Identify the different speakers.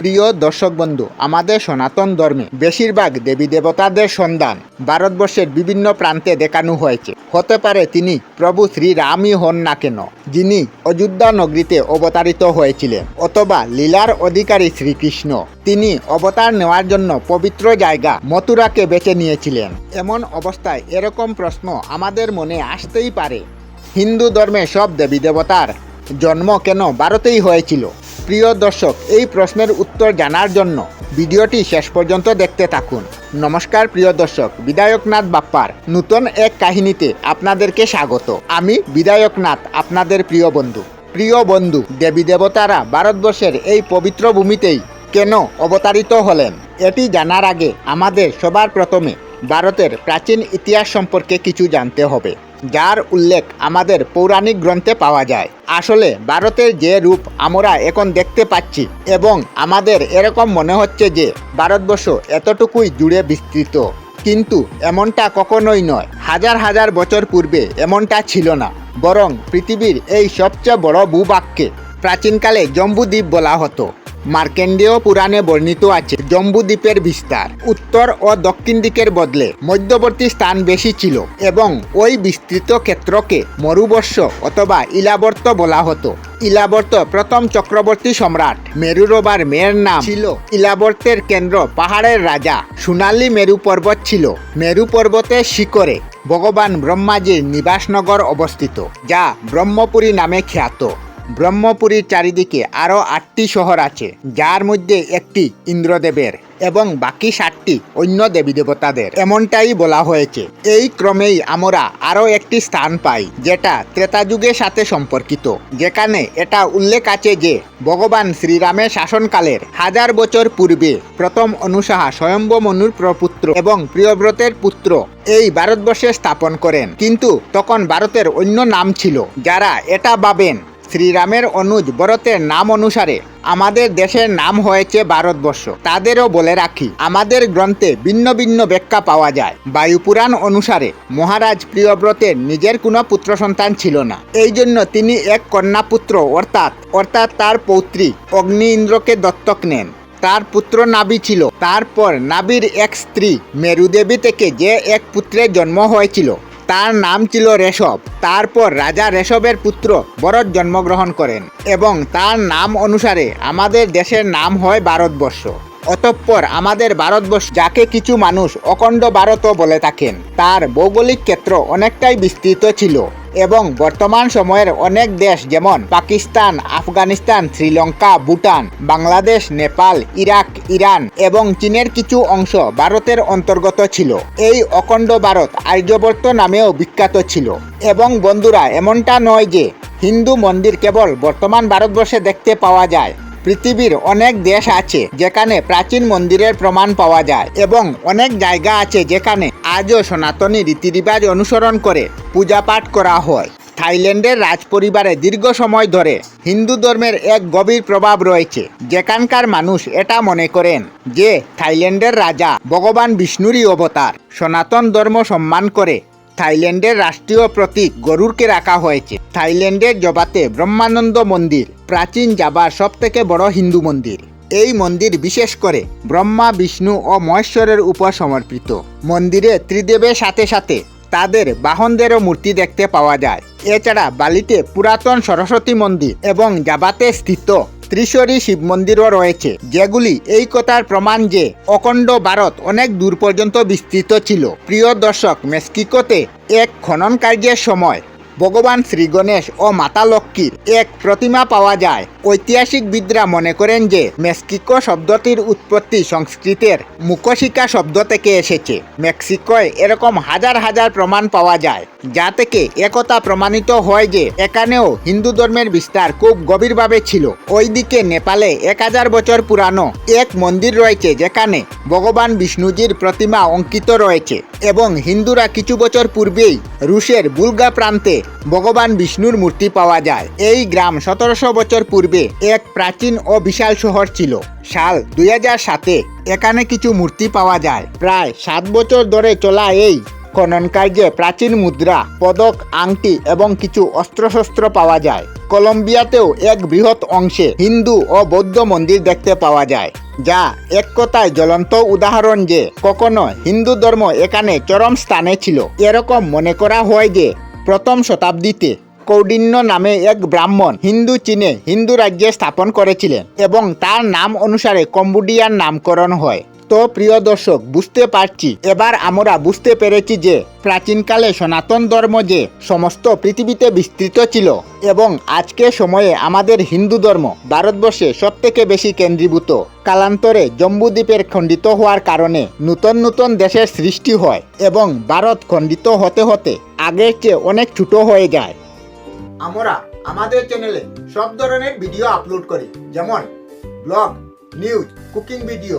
Speaker 1: প্রিয় দর্শক বন্ধু, আমাদের সনাতন ধর্মে বেশিরভাগ দেবী দেবতাদের সন্ধান ভারতবর্ষের বিভিন্ন প্রান্তে দেখানো হয়েছে। হতে পারে তিনি প্রভু শ্রীরামই হন না কেন, যিনি অযোধ্যা নগরীতে অবতারিত হয়েছিলেন, অথবা লীলার অধিকারী শ্রীকৃষ্ণ। তিনি অবতার নেওয়ার জন্য পবিত্র জায়গা মথুরাকে বেছে নিয়েছিলেন। এমন অবস্থায় এরকম প্রশ্ন আমাদের মনে আসতেই পারে। হিন্দু ধর্মে সব দেবী দেবতার জন্ম কেন ভারতেই হয়েছিল? প্রিয় দর্শক, এই প্রশ্নের উত্তর জানার জন্য ভিডিওটি শেষ পর্যন্ত দেখতে থাকুন। নমস্কার প্রিয় দর্শক, বিধায়কনাথ বাপ্পার নতুন এক কাহিনীতে আপনাদেরকে স্বাগত। আমি বিধায়কনাথ, আপনাদের প্রিয় বন্ধু। প্রিয় বন্ধু, দেবী দেবতারা ভারতবর্ষের এই পবিত্র ভূমিতেই কেন অবতারিত হলেন? এটি জানার আগে আমাদের সবার প্রথমে ভারতের প্রাচীন ইতিহাস সম্পর্কে কিছু জানতে হবে। যার উল্লেখ আমাদের পৌরাণিক গ্রন্থে পাওয়া যায়। আসলে ভারতের যে রূপ আমরা এখন দেখতে পাচ্ছি এবং আমাদের এরকম মনে হচ্ছে যে ভারতবর্ষ এতটুকুই জুড়ে বিস্তৃত। কিন্তু এমনটা কখনোই নয়। হাজার হাজার বছর পূর্বে এমনটা ছিল না। বরং পৃথিবীর এই সবচেয়ে বড় ভূভাগকে প্রাচীনকালে জম্বুদ্বীপ বলা হতো। মার্কেন্ডেয় পুরাণে বর্ণিত আছে জম্বুদ্বীপের বিস্তার। উত্তর ও দক্ষিণ দিকের বদলে মধ্যবর্তী স্থান বেশি ছিল এবং ওই বিস্তৃত ক্ষেত্রকে মরুবর্ষ অথবা ইলাবর্ত বলা হতো। ইলাবর্ত প্রথম চক্রবর্তী সম্রাট মেরুরবার মেয়ের নাম ছিল। ইলাবর্তের কেন্দ্র পাহাড়ের রাজা সোনালী মেরু পর্বত ছিল। মেরু পর্বতের শিখরে ভগবান ব্রহ্মাজির নিবাসনগর অবস্থিত, যা ব্রহ্মপুরী নামে খ্যাত। ব্রহ্মপুরীর চারিদিকে আরও আটটি শহর আছে, যার মধ্যে একটি ইন্দ্রদেবের এবং বাকি সাতটি অন্য দেবী দেবতাদের। এমনটাই বলা হয়েছে। এই ক্রমেই আমরা আরও একটি স্থান পাই, যেটা ত্রেতা যুগের সাথে সম্পর্কিত। যেখানে এটা উল্লেখ আছে যে, ভগবান শ্রীরামের শাসনকালের হাজার বছর পূর্বে প্রথম অনুসাহা স্বয়ম্ভ মনুর প্রপুত্র এবং প্রিয়ব্রতের পুত্র এই ভারতবর্ষে স্থাপন করেন। কিন্তু তখন ভারতের অন্য নাম ছিল, যারা এটা ভাবেন শ্রীরামের অনুজ ভরতের নাম অনুসারে আমাদের দেশের নাম হয়েছে ভারতবর্ষ। তাদেরও বলে রাখি, আমাদের গ্রন্থে ভিন্ন ভিন্ন ব্যাখ্যা পাওয়া যায়। বায়ুপুরাণ অনুসারে মহারাজ প্রিয়ব্রতের নিজের কোনো পুত্র সন্তান ছিল না। এই জন্য তিনি এক কন্যা পুত্র অর্থাৎ অর্থাৎ তার পৌত্রী অগ্নি ইন্দ্রকে দত্তক নেন। তার পুত্র নাবি ছিল। তারপর নাবির এক স্ত্রী মেরুদেবী থেকে যে এক পুত্রের জন্ম হয়েছিল। তার নাম ছিল রেশব। তারপর রাজা রেশবের পুত্র ভরত জন্মগ্রহণ করেন এবং তার নাম অনুসারে আমাদের দেশের নাম হয় ভারতবর্ষ। অতঃপর আমাদের ভারতবর্ষ যাকে কিছু মানুষ অখণ্ড ভারতও বলে থাকেন, তার ভৌগোলিক ক্ষেত্র অনেকটাই বিস্তৃত ছিল এবং বর্তমান সময়ের অনেক দেশ যেমন পাকিস্তান, আফগানিস্তান, শ্রীলঙ্কা, ভুটান, বাংলাদেশ, নেপাল, ইরাক, ইরান এবং চীনের কিছু অংশ ভারতের অন্তর্গত ছিল। এই অখণ্ড ভারত আর্যবর্ত নামেও বিখ্যাত ছিল। এবং বন্ধুরা, এমনটা নয় যে হিন্দু মন্দির কেবল বর্তমান ভারতবর্ষে দেখতে পাওয়া যায় পৃথিবীর অনেক দেশ আছে যেখানে প্রাচীন মন্দিরের প্রমাণ পাওয়া যায় এবং অনেক জায়গা আছে যেখানে আজও সনাতনী রীতিরিবাজ অনুসরণ করে পূজা পাঠ করা হয়। থাইল্যান্ডের রাজপরিবারে দীর্ঘ সময় ধরে হিন্দু ধর্মের এক গভীর প্রভাব রয়েছে। যেখানকার মানুষ এটা মনে করেন যে থাইল্যান্ডের রাজা ভগবান বিষ্ণুরই অবতার। সনাতন ধর্ম সম্মান করে থাইল্যান্ডের রাষ্ট্রীয় প্রতীক গরুরকে রাখা হয়েছে। থাইল্যান্ডের জবাতে ব্রহ্মানন্দ মন্দির, প্রাচীন জাবার সব থেকে বড় হিন্দু মন্দির। এই মন্দির বিশেষ করে ব্রহ্মা, বিষ্ণু ও মহেশ্বরের উপর সমর্পিত। মন্দিরে ত্রিদেবের সাথে সাথে তাদের বাহনদেরও মূর্তি দেখতে পাওয়া যায়। এছাড়া বালিতে পুরাতন সরস্বতী মন্দির এবং জাবাতে স্থিত ত্রিশরী শিব মন্দিরও রয়েছে, যেগুলি এই কথার প্রমাণ যে অখণ্ড ভারত অনেক দূর পর্যন্ত বিস্তৃত ছিল। প্রিয় দর্শক, মেক্সিকোতে এক খনন কার্যের সময় ভগবান শ্রী গণেশ ও মাতা লক্ষ্মীর এক প্রতিমা পাওয়া যায়। ঐতিহাসিক ঐতিহাসিকবিদরা মনে করেন যে, মেক্সিকো শব্দটির উৎপত্তি সংস্কৃতের মুখশিকা শব্দ থেকে এসেছে। মেক্সিকোয় এরকম হাজার হাজার প্রমাণ পাওয়া যায়, যা থেকে একতা প্রমাণিত হয় যে, এখানেও হিন্দু ধর্মের বিস্তার খুব গভীরভাবে ছিল। ওইদিকে নেপালে এক হাজার বছর পুরানো এক মন্দির রয়েছে, যেখানে ভগবান বিষ্ণুজির প্রতিমা অঙ্কিত রয়েছে। এবং হিন্দুরা কিছু বছর পূর্বেই রুশের বুলগা প্রান্তে ভগবান বিষ্ণুর মূর্তি পাওয়া যায়। এই গ্রাম সতেরোশো বছর পূর্বে এক প্রাচীন ও বিশাল শহর ছিল। সাল দুই হাজার সাতে এখানে কিছু মূর্তি পাওয়া যায়। প্রায় সাত বছর ধরে চলা এই খনন কার্যে প্রাচীন মুদ্রা, পদক, আংটি এবং কিছু অস্ত্রশস্ত্র পাওয়া যায়। কলম্বিয়াতেও এক বৃহৎ অংশে হিন্দু ও বৌদ্ধ মন্দির দেখতে পাওয়া যায়, যা এক কথায় জ্বলন্ত উদাহরণ যে কখনো হিন্দু ধর্ম এখানে চরম স্থানে ছিল। এরকম মনে করা হয় যে প্রথম শতাব্দীতে কৌডিন্য নামে এক ব্রাহ্মণ হিন্দু চীনে হিন্দু রাজ্যে স্থাপন করেছিলেন এবং তার নাম অনুসারে কম্বোডিয়ার নামকরণ হয়। তো প্রিয় দর্শক, বুঝতে পারছি। এবার আমরা বুঝতে পেরেছি যে, প্রাচীনকালে সনাতন ধর্ম যে সমস্ত পৃথিবীতে বিস্তৃত ছিল এবং আজকে সময়ে আমাদের হিন্দু ধর্ম ভারতবর্ষে সব থেকে বেশি কেন্দ্রীভূত। কালান্তরে জম্বুদ্বীপের খণ্ডিত হওয়ার কারণে নতুন নতুন দেশের সৃষ্টি হয় এবং ভারত খণ্ডিত হতে হতে আগের চেয়ে অনেক ছোট হয়ে যায়। আমরা আমাদের চ্যানেলে সব ধরনের ভিডিও আপলোড করি, যেমন ব্লগ নিউজ কুকিং ভিডিও